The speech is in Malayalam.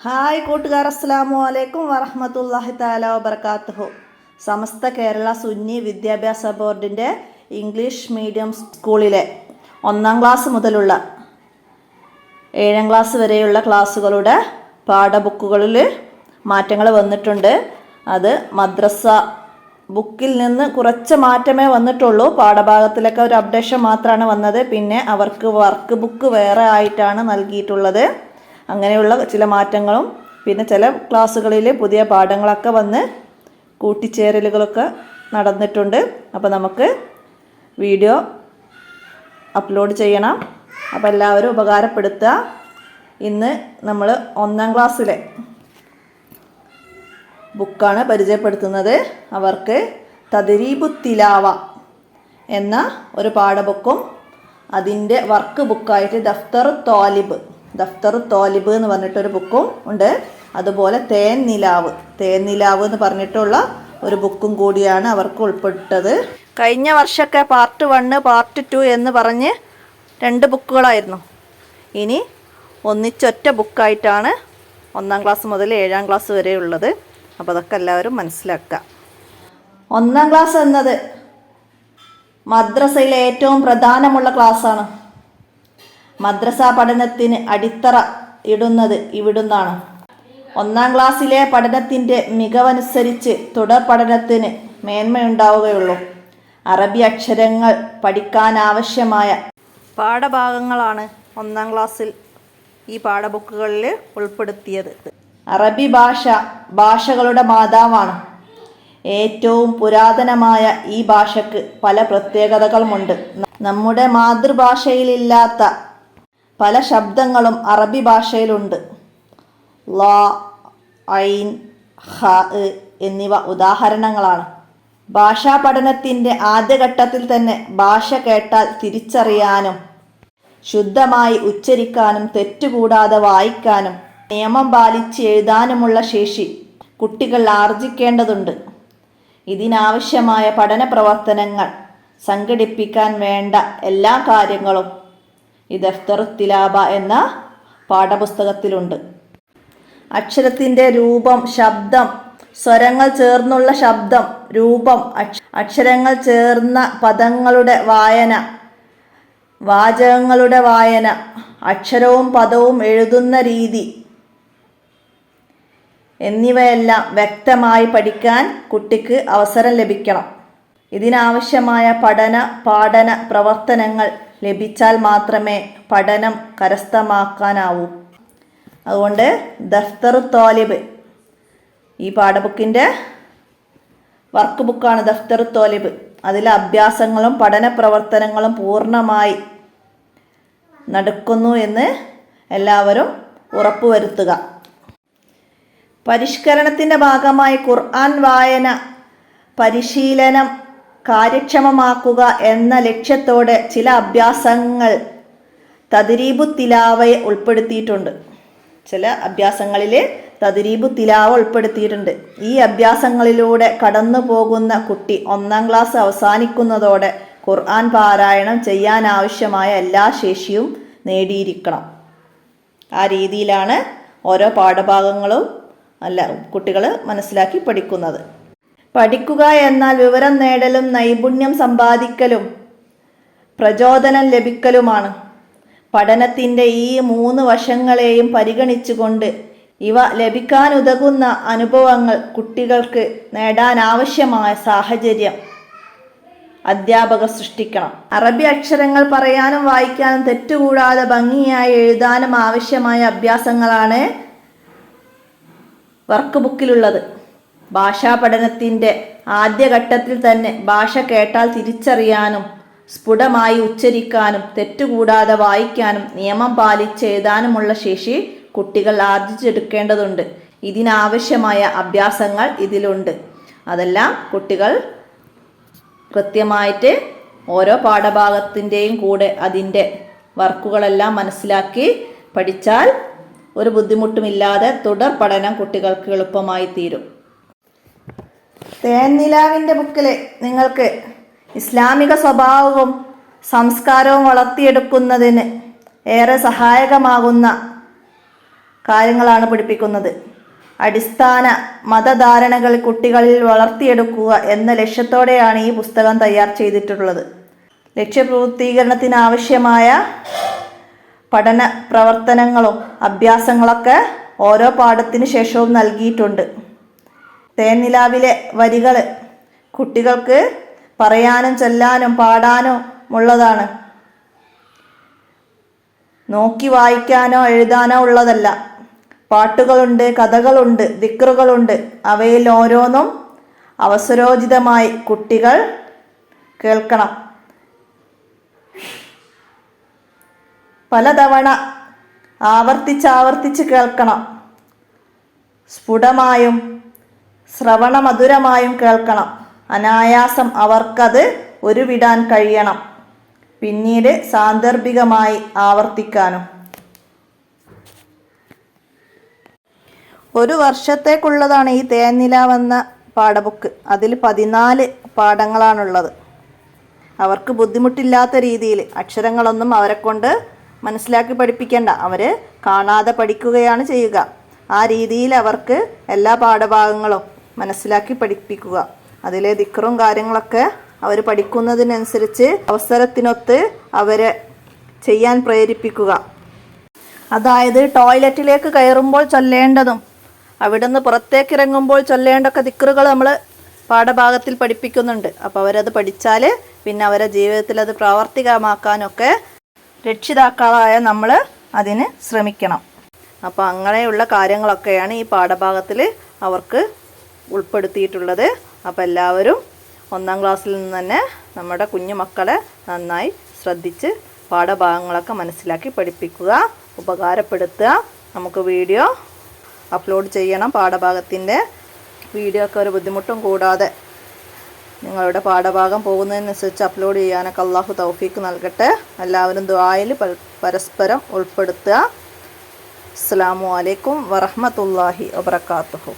ഹായ് കൂട്ടുകാർ അസ്സാമു അലൈക്കും വറഹമത്തല്ലാഹി താല വബർക്കാത്തുഹു സമസ്ത കേരള സുന്നി വിദ്യാഭ്യാസ ബോർഡിന്റെ ഇംഗ്ലീഷ് മീഡിയം സ്കൂളിലെ ഒന്നാം ക്ലാസ് മുതലുള്ള ഏഴാം ക്ലാസ് വരെയുള്ള ക്ലാസ്സുകളുടെ പാഠബുക്കുകളിൽ മാറ്റങ്ങൾ വന്നിട്ടുണ്ട്. അത് മദ്രസ ബുക്കിൽ നിന്ന് കുറച്ച് മാറ്റമേ വന്നിട്ടുള്ളൂ. പാഠഭാഗത്തിലൊക്കെ ഒരു അപ്ഡേഷൻ മാത്രമാണ് വന്നത്. പിന്നെ അവർക്ക് വർക്ക് ബുക്ക് വേറെ ആയിട്ടാണ് നൽകിയിട്ടുള്ളത്. അങ്ങനെയുള്ള ചില മാറ്റങ്ങളും പിന്നെ ചില ക്ലാസ്സുകളിൽ പുതിയ പാഠങ്ങളൊക്കെ വന്ന് കൂട്ടിച്ചേരലുകളൊക്കെ നടന്നിട്ടുണ്ട്. അപ്പോൾ നമുക്ക് വീഡിയോ അപ്ലോഡ് ചെയ്യണം. അപ്പോൾ എല്ലാവരും ഉപകാരപ്പെടുത്തുക. ഇന്ന് നമ്മൾ ഒന്നാം ക്ലാസ്സിലെ ബുക്കാണ് പരിചയപ്പെടുത്തുന്നത്. അവർക്ക് തദരീബു തിലാവ എന്ന ഒരു പാഠബുക്കും അതിന്റെ വർക്ക് ബുക്കായിട്ട് ദഫ്തർ തോലിബ് ദഫ്തർ തോലിബ് എന്ന് പറഞ്ഞിട്ടൊരു ബുക്കും ഉണ്ട്. അതുപോലെ തേൻ നിലാവ്. തേൻ നിലാവ് എന്ന് പറഞ്ഞിട്ടുള്ള ഒരു ബുക്കും കൂടിയാണ് അവർക്ക് ഉൾപ്പെട്ടത്. കഴിഞ്ഞ വർഷമൊക്കെ പാർട്ട് വണ്ണ് പാർട്ട് ടു എന്ന് പറഞ്ഞ് രണ്ട് ബുക്കുകളായിരുന്നു. ഇനി ഒന്നിച്ചൊറ്റ ബുക്കായിട്ടാണ് ഒന്നാം ക്ലാസ് മുതൽ ഏഴാം ക്ലാസ് വരെ ഉള്ളത് അപ്പോൾ അതൊക്കെ എല്ലാവരും മനസ്സിലാക്കുക. ഒന്നാം ക്ലാസ് എന്നത് മദ്രസയിലെ ഏറ്റവും പ്രധാനമുള്ള ക്ലാസ്സാണ്. മദ്രസ പഠനത്തിന് അടിത്തറ ഇടുന്നത് ഇവിടുന്നാണ്. ഒന്നാം ക്ലാസ്സിലെ പഠനത്തിന്റെ മികവനുസരിച്ച് തുടർ പഠനത്തിന് മേന്മയുണ്ടാവുകയുള്ളൂ. അറബി അക്ഷരങ്ങൾ പഠിക്കാനാവശ്യമായ പാഠഭാഗങ്ങളാണ് ഒന്നാം ക്ലാസ്സിൽ ഈ പാഠബുക്കുകളിൽ ഉൾപ്പെടുത്തിയത്. അറബി ഭാഷ ഭാഷകളുടെ മാതാവാണ്. ഏറ്റവും പുരാതനമായ ഈ ഭാഷയ്ക്ക് പല പ്രത്യേകതകളുമുണ്ട്. നമ്മുടെ മാതൃഭാഷയിലില്ലാത്ത പല ശബ്ദങ്ങളും അറബി ഭാഷയിലുണ്ട്. ല ഐൻ ഹ എന്നിവ ഉദാഹരണങ്ങളാണ്. ഭാഷാ പഠനത്തിന്റെ ആദ്യഘട്ടത്തിൽ തന്നെ ഭാഷ കേട്ടാൽ തിരിച്ചറിയാനും ശുദ്ധമായി ഉച്ചരിക്കാനും തെറ്റുകൂടാതെ വായിക്കാനും നിയമം പാലിച്ച് എഴുതാനുമുള്ള ശേഷി കുട്ടികൾ ആർജിക്കേണ്ടതുണ്ട്. ഇതിനാവശ്യമായ പഠന പ്രവർത്തനങ്ങൾ സംഘടിപ്പിക്കാൻ വേണ്ട എല്ലാ കാര്യങ്ങളും ഈ ദഫ്തർ തിലാബ എന്ന പാഠപുസ്തകത്തിലുണ്ട്. അക്ഷരത്തിന്റെ രൂപം ശബ്ദം സ്വരങ്ങൾ ചേർന്നുള്ള ശബ്ദം രൂപം അക്ഷരങ്ങൾ ചേർന്ന പദങ്ങളുടെ വായന വാചകങ്ങളുടെ വായന അക്ഷരവും പദവും എഴുതുന്ന രീതി എന്നിവയെല്ലാം വ്യക്തമായി പഠിക്കാൻ കുട്ടിക്ക് അവസരം ലഭിക്കണം. ഇതിനാവശ്യമായ പഠന പാഠന പ്രവർത്തനങ്ങൾ ലഭിച്ചാൽ മാത്രമേ പഠനം കരസ്ഥമാക്കാനാവൂ. അതുകൊണ്ട് ദഫ്തർ തോലിബ് ഈ പാഠബുക്കിന്റെ വർക്ക് ബുക്കാണ് ദഫ്തർ തോലിബ് അതിലെ അഭ്യാസങ്ങളും പഠന പ്രവർത്തനങ്ങളും പൂർണമായി നടക്കുന്നു എന്ന് എല്ലാവരും ഉറപ്പുവരുത്തുക. പരിഷ്കരണത്തിന്റെ ഭാഗമായി ഖുർആൻ വായന പരിശീലനം കാര്യക്ഷമമാക്കുക എന്ന ലക്ഷ്യത്തോടെ ചില അഭ്യാസങ്ങൾ തദരീബു തിലാവയെ ഉൾപ്പെടുത്തിയിട്ടുണ്ട്. ചില അഭ്യാസങ്ങളിൽ തദരീബു തിലാവ ഉൾപ്പെടുത്തിയിട്ടുണ്ട്. ഈ അഭ്യാസങ്ങളിലൂടെ കടന്നു പോകുന്ന കുട്ടി ഒന്നാം ക്ലാസ് അവസാനിക്കുന്നതോടെ ഖുർആൻ പാരായണം ചെയ്യാൻ ആവശ്യമായ എല്ലാ ശേഷിയും നേടിയിരിക്കണം. ആ രീതിയിലാണ് ഓരോ പാഠഭാഗങ്ങളും അല്ല കുട്ടികൾ മനസ്സിലാക്കി പഠിക്കുന്നത്. പഠിക്കുക എന്നാൽ വിവരം നേടലും നൈപുണ്യം സമ്പാദിക്കലും പ്രചോദനം ലഭിക്കലുമാണ്. പഠനത്തിന്റെ ഈ മൂന്ന് വശങ്ങളെയും പരിഗണിച്ചുകൊണ്ട് ഇവ ലഭിക്കാനുതകുന്ന അനുഭവങ്ങൾ കുട്ടികൾക്ക് നേടാനാവശ്യമായ സാഹചര്യം അധ്യാപകർ സൃഷ്ടിക്കണം. അറബി അക്ഷരങ്ങൾ പറയാനും വായിക്കാനും തെറ്റുകൂടാതെ ഭംഗിയായി എഴുതാനും ആവശ്യമായ അഭ്യാസങ്ങളാണ് വർക്ക് ബുക്കിലുള്ളത് ഭാഷാ പഠനത്തിന്റെ ആദ്യഘട്ടത്തിൽ തന്നെ ഭാഷ കേട്ടാൽ തിരിച്ചറിയാനും സ്ഫുടമായി ഉച്ചരിക്കാനും തെറ്റുകൂടാതെ വായിക്കാനും നിയമം പാലിച്ച് എഴുതാനുമുള്ള ശേഷി കുട്ടികൾ ആർജിച്ചെടുക്കേണ്ടതുണ്ട്. ഇതിനാവശ്യമായ അഭ്യാസങ്ങൾ ഇതിലുണ്ട്. അതെല്ലാം കുട്ടികൾ കൃത്യമായിട്ട് ഓരോ പാഠഭാഗത്തിന്റെയും കൂടെ അതിന്റെ വർക്കുകളെല്ലാം മനസ്സിലാക്കി പഠിച്ചാൽ ഒരു ബുദ്ധിമുട്ടുമില്ലാതെ തുടർ പഠനം കുട്ടികൾക്ക് എളുപ്പമായി തീരും തേൻനിലാവിന്റെ ബുക്കിൽ നിങ്ങൾക്ക് ഇസ്ലാമിക സ്വഭാവവും സംസ്കാരവും വളർത്തിയെടുക്കുന്നതിന് ഏറെ സഹായകമാകുന്ന കാര്യങ്ങളാണ് പഠിപ്പിക്കുന്നത്. അടിസ്ഥാന മതധാരണകൾ കുട്ടികളിൽ വളർത്തിയെടുക്കുക എന്ന ലക്ഷ്യത്തോടെയാണ് ഈ പുസ്തകം തയ്യാർ ചെയ്തിട്ടുള്ളത്. ലക്ഷ്യപൂർത്തീകരണത്തിന് ആവശ്യമായ പഠന പ്രവർത്തനങ്ങളും അഭ്യാസങ്ങളൊക്കെ ഓരോ പാഠത്തിന് ശേഷവും നൽകിയിട്ടുണ്ട്. തേനിലാവിലെ വരികൾ കുട്ടികൾക്ക് പറയാനും ചൊല്ലാനും പാടാനും ഉള്ളതാണ്. നോക്കി വായിക്കാനോ എഴുതാനോ ഉള്ളതല്ല. പാട്ടുകളുണ്ട് കഥകളുണ്ട് ദിക്റുകളുണ്ട്. അവയിൽ ഓരോന്നും അവസരോചിതമായി കുട്ടികൾ കേൾക്കണം. പലതവണ ആവർത്തിച്ചാവർത്തിച്ച് കേൾക്കണം. സ്ഫുടമായും ശ്രവണമധുരമായും കേൾക്കണം. അനായാസം അവർക്കത് ഉരുവിടാൻ കഴിയണം. പിന്നീട് സാന്ദർഭികമായി ആവർത്തിക്കാനും. ഒരു വർഷത്തേക്കുള്ളതാണ് ഈ തേനിലാവെന്ന പാഠബുക്ക്. അതിൽ പതിനാല് പാഠങ്ങളാണുള്ളത്. അവർക്ക് ബുദ്ധിമുട്ടില്ലാത്ത രീതിയിൽ അക്ഷരങ്ങളൊന്നും അവരെ കൊണ്ട് മനസ്സിലാക്കി പഠിപ്പിക്കേണ്ട. അവർ കാണാതെ പഠിക്കുകയാണ് ചെയ്യുക. ആ രീതിയിൽ അവർക്ക് എല്ലാ പാഠഭാഗങ്ങളും മനസ്സിലാക്കി പഠിപ്പിക്കുക. അതിലെ ദിക്കറും കാര്യങ്ങളൊക്കെ അവർ പഠിക്കുന്നതിനനുസരിച്ച് അവസരത്തിനൊത്ത് അവരെ ചെയ്യാൻ പ്രേരിപ്പിക്കുക. അതായത് ടോയ്ലറ്റിലേക്ക് കയറുമ്പോൾ ചൊല്ലേണ്ടതും അവിടുന്ന് പുറത്തേക്ക് ഇറങ്ങുമ്പോൾ ചൊല്ലേണ്ടൊക്കെ ദിക്കറുകൾ നമ്മൾ പാഠഭാഗത്തിൽ പഠിപ്പിക്കുന്നുണ്ട്. അപ്പോൾ അവരത് പഠിച്ചാൽ പിന്നെ അവരെ ജീവിതത്തിൽ അത് പ്രാവർത്തികമാക്കാനൊക്കെ രക്ഷിതാക്കളായ നമ്മൾ അതിന് ശ്രമിക്കണം. അപ്പോൾ അങ്ങനെയുള്ള കാര്യങ്ങളൊക്കെയാണ് ഈ പാഠഭാഗത്തിൽ അവർക്ക് ഉൾപ്പെടുത്തിയിട്ടുള്ളത്. അപ്പോൾ എല്ലാവരും ഒന്നാം ക്ലാസ്സിൽ നിന്ന് തന്നെ നമ്മുടെ കുഞ്ഞു മക്കളെ നന്നായി ശ്രദ്ധിച്ച് പാഠഭാഗങ്ങളൊക്കെ മനസ്സിലാക്കി പഠിപ്പിക്കുക ഉപകാരപ്പെടുത്തുക. നമുക്ക് വീഡിയോ അപ്ലോഡ് ചെയ്യണം. പാഠഭാഗത്തിന്റെ വീഡിയോ ഒക്കെ ഒരു ബുദ്ധിമുട്ടും കൂടാതെ നിങ്ങളുടെ പാഠഭാഗം പോകുന്നതിനനുസരിച്ച് അപ്ലോഡ് ചെയ്യാനൊക്കെ അള്ളാഹു തൗഫീക്ക് നൽകട്ടെ. എല്ലാവരും ദ്വായിൽ പരസ്പരം ഉൾപ്പെടുത്തുക. അസ്സാം വലൈക്കും വറഹമത്തല്ലാഹി വബർക്കാത്തുഹു